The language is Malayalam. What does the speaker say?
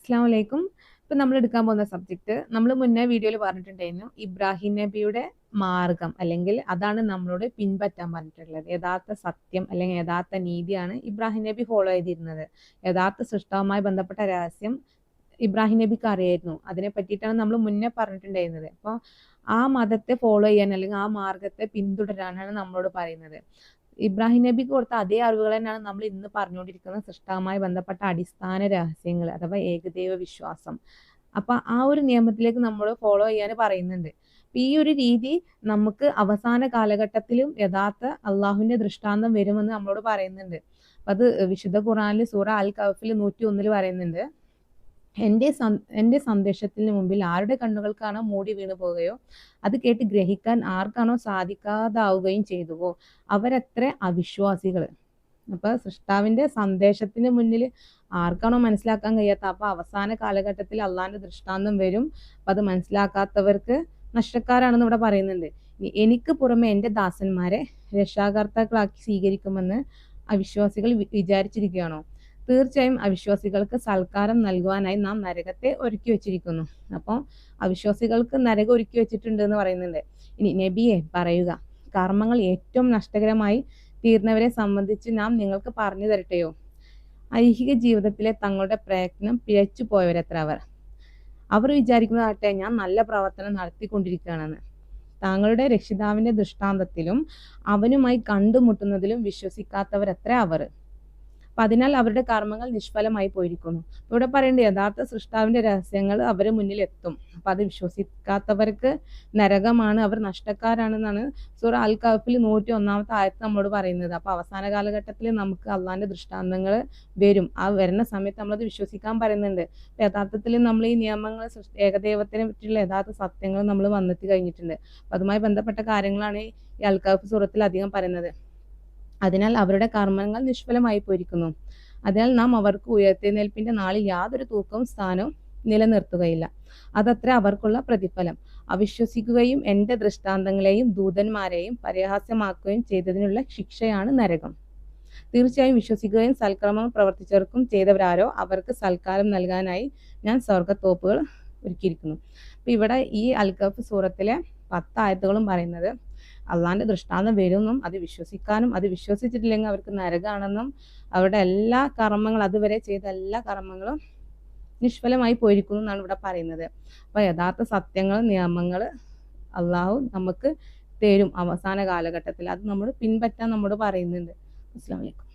അസ്സാം വലൈക്കും ഇപ്പം നമ്മൾ എടുക്കാൻ പോകുന്ന സബ്ജക്റ്റ് നമ്മൾ മുന്നേ വീഡിയോയിൽ പറഞ്ഞിട്ടുണ്ടായിരുന്നു ഇബ്രാഹിം നബിയുടെ മാർഗം അല്ലെങ്കിൽ അതാണ് നമ്മളോട് പിൻപറ്റാൻ പറഞ്ഞിട്ടുള്ളത്. യഥാർത്ഥ സത്യം അല്ലെങ്കിൽ യഥാർത്ഥ നീതിയാണ് ഇബ്രാഹിം നബി ഫോളോ ചെയ്തിരുന്നത്. യഥാർത്ഥ സൃഷ്ടവുമായി ബന്ധപ്പെട്ട രഹസ്യം ഇബ്രാഹിം നബിക്ക് അറിയായിരുന്നു. അതിനെ പറ്റിയിട്ടാണ് നമ്മൾ മുന്നേ പറഞ്ഞിട്ടുണ്ടായിരുന്നത്. അപ്പോൾ ആ മതത്തെ ഫോളോ ചെയ്യാൻ അല്ലെങ്കിൽ ആ മാർഗത്തെ പിന്തുടരാനാണ് നമ്മളോട് പറയുന്നത്. ഇബ്രാഹിം നബിക്ക് കൊടുത്ത അതേ അറിവുകൾ തന്നെയാണ് നമ്മൾ ഇന്ന് പറഞ്ഞുകൊണ്ടിരിക്കുന്ന സൃഷ്ടാവുമായി ബന്ധപ്പെട്ട അടിസ്ഥാന രഹസ്യങ്ങൾ അഥവാ ഏകദൈവ വിശ്വാസം. അപ്പൊ ആ ഒരു നിയമത്തിലേക്ക് നമ്മൾ ഫോളോ ചെയ്യാൻ പറയുന്നുണ്ട്. ഈ ഒരു രീതി നമുക്ക് അവസാന കാലഘട്ടത്തിലും യഥാർത്ഥ അള്ളാഹുവിന്റെ ദൃഷ്ടാന്തം വരുമെന്ന് നമ്മളോട് പറയുന്നുണ്ട്. അത് വിശുദ്ധ ഖുറാനിൽ സൂറ അൽ കഫിൽ നൂറ്റി ഒന്നിൽ പറയുന്നുണ്ട്. എന്റെ എന്റെ സന്ദേശത്തിന് മുമ്പിൽ ആരുടെ കണ്ണുകൾക്കാണോ മൂടി വീണു പോവുകയോ അത് കേട്ട് ഗ്രഹിക്കാൻ ആർക്കാണോ സാധിക്കാതാവുകയും ചെയ്തുവോ? അവരത്ര അവിശ്വാസികൾ അപ്പൊ സൃഷ്ടാവിന്റെ സന്ദേശത്തിന് മുന്നിൽ ആർക്കാണോ മനസ്സിലാക്കാൻ കഴിയാത്ത അപ്പൊ അവസാന കാലഘട്ടത്തിൽ അള്ളാന്റെ ദൃഷ്ടാന്തം വരും. അപ്പൊ അത് മനസ്സിലാക്കാത്തവർക്ക് നഷ്ടക്കാരാണെന്ന് ഇവിടെ പറയുന്നുണ്ട്. എനിക്ക് പുറമെ എന്റെ ദാസന്മാരെ രക്ഷാകർത്താക്കളാക്കി സ്വീകരിക്കുമെന്ന് അവിശ്വാസികൾ വിചാരിച്ചിരിക്കുകയാണോ? തീർച്ചയായും അവിശ്വാസികൾക്ക് സൽക്കാരം നൽകുവാനായി നാം നരകത്തെ ഒരുക്കി വെച്ചിരിക്കുന്നു. അപ്പോൾ അവിശ്വാസികൾക്ക് നരകം ഒരുക്കി വെച്ചിട്ടുണ്ട് എന്ന് പറയുന്നുണ്ട്. ഇനി നബിയെ പറയുക കർമ്മങ്ങൾ ഏറ്റവും നഷ്ടകരമായി തീർന്നവരെ സംബന്ധിച്ച് നാം നിങ്ങൾക്ക് പറഞ്ഞു തരട്ടെയോ? ഐഹിക ജീവിതത്തിലെ തങ്ങളുടെ പ്രയത്നം പിഴച്ചു പോയവരത്ര അവർ. അവർ വിചാരിക്കുന്നതാട്ടെ ഞാൻ നല്ല പ്രവർത്തനം നടത്തിക്കൊണ്ടിരിക്കുകയാണെന്ന്. താങ്കളുടെ രക്ഷിതാവിന്റെ ദൃഷ്ടാന്തത്തിലും അവനുമായി കണ്ടുമുട്ടുന്നതിലും വിശ്വസിക്കാത്തവരത്ര അവർ. അപ്പൊ അതിനാൽ അവരുടെ കർമ്മങ്ങൾ നിഷ്ഫലമായി പോയിരിക്കുന്നു. ഇവിടെ പറയേണ്ട യഥാർത്ഥ സൃഷ്ടാവിന്റെ രഹസ്യങ്ങൾ അവരെ മുന്നിൽ എത്തും അപ്പൊ അത് വിശ്വസിക്കാത്തവർക്ക് നരകമാണ് അവർ നഷ്ടക്കാരാണെന്നാണ് സൂറ അൽ കഫിൽ നൂറ്റി ഒന്നാമത്തെ ആയത്ത് നമ്മോട് പറയുന്നത്. അപ്പൊ അവസാന കാലഘട്ടത്തിൽ നമുക്ക് അള്ളാന്റെ ദൃഷ്ടാന്തങ്ങൾ വരും. ആ വരുന്ന സമയത്ത് നമ്മളത് വിശ്വസിക്കാൻ പറയുന്നുണ്ട്. യഥാർത്ഥത്തിൽ നമ്മൾ ഈ നിയമങ്ങൾ ഏകദൈവത്തിനെ പറ്റിയുള്ള യഥാർത്ഥ സത്യങ്ങൾ നമ്മൾ വന്നെത്തി കഴിഞ്ഞിട്ടുണ്ട്. അതുമായി ബന്ധപ്പെട്ട കാര്യങ്ങളാണ് ഈ അൽക്കാഫ് സൂറത്തിൽ അധികം പറയുന്നത്. അതിനാൽ അവരുടെ കർമ്മങ്ങൾ നിഷ്ഫലമായി പോയിരിക്കുന്നു. അതിനാൽ നാം അവർക്ക് ഉയർത്തെഴുന്നേൽപ്പിന്റെ നാളിൽ യാതൊരു തൂക്കവും സ്ഥാനവും നിലനിർത്തുകയില്ല. അതത്ര അവർക്കുള്ള പ്രതിഫലം. അവിശ്വസിക്കുകയും എന്റെ ദൃഷ്ടാന്തങ്ങളെയും ദൂതന്മാരെയും പരിഹാസ്യമാക്കുകയും ചെയ്തതിനുള്ള ശിക്ഷയാണ് നരകം. തീർച്ചയായും വിശ്വസിക്കുകയും സൽക്രമം പ്രവർത്തിച്ചവർക്കും ചെയ്തവരാരോ അവർക്ക് സൽക്കാരം നൽകാനായി ഞാൻ സ്വർഗത്തോപ്പുകൾ ഒരുക്കിയിരിക്കുന്നു. അപ്പം ഇവിടെ ഈ അൽഗഫ് സൂറത്തിലെ പത്തായത്തുകളും പറയുന്നത് അള്ളാന്റെ ദൃഷ്ടാന്തം വരുമെന്നും അത് വിശ്വസിക്കാനും അത് വിശ്വസിച്ചിട്ടില്ലെങ്കിൽ അവർക്ക് നരകാണെന്നും അവരുടെ എല്ലാ കർമ്മങ്ങളും അതുവരെ ചെയ്ത എല്ലാ കർമ്മങ്ങളും നിഷ്ഫലമായി പോയിരിക്കുന്നു എന്നാണ് ഇവിടെ പറയുന്നത്. അപ്പൊ യഥാർത്ഥ സത്യങ്ങൾ നിയമങ്ങൾ അള്ളാഹു നമുക്ക് തരും അവസാന കാലഘട്ടത്തിൽ. അത് നമ്മൾ പിൻപറ്റാൻ നമ്മോട് പറയുന്നുണ്ട്. അസ്സാം വലൈക്കും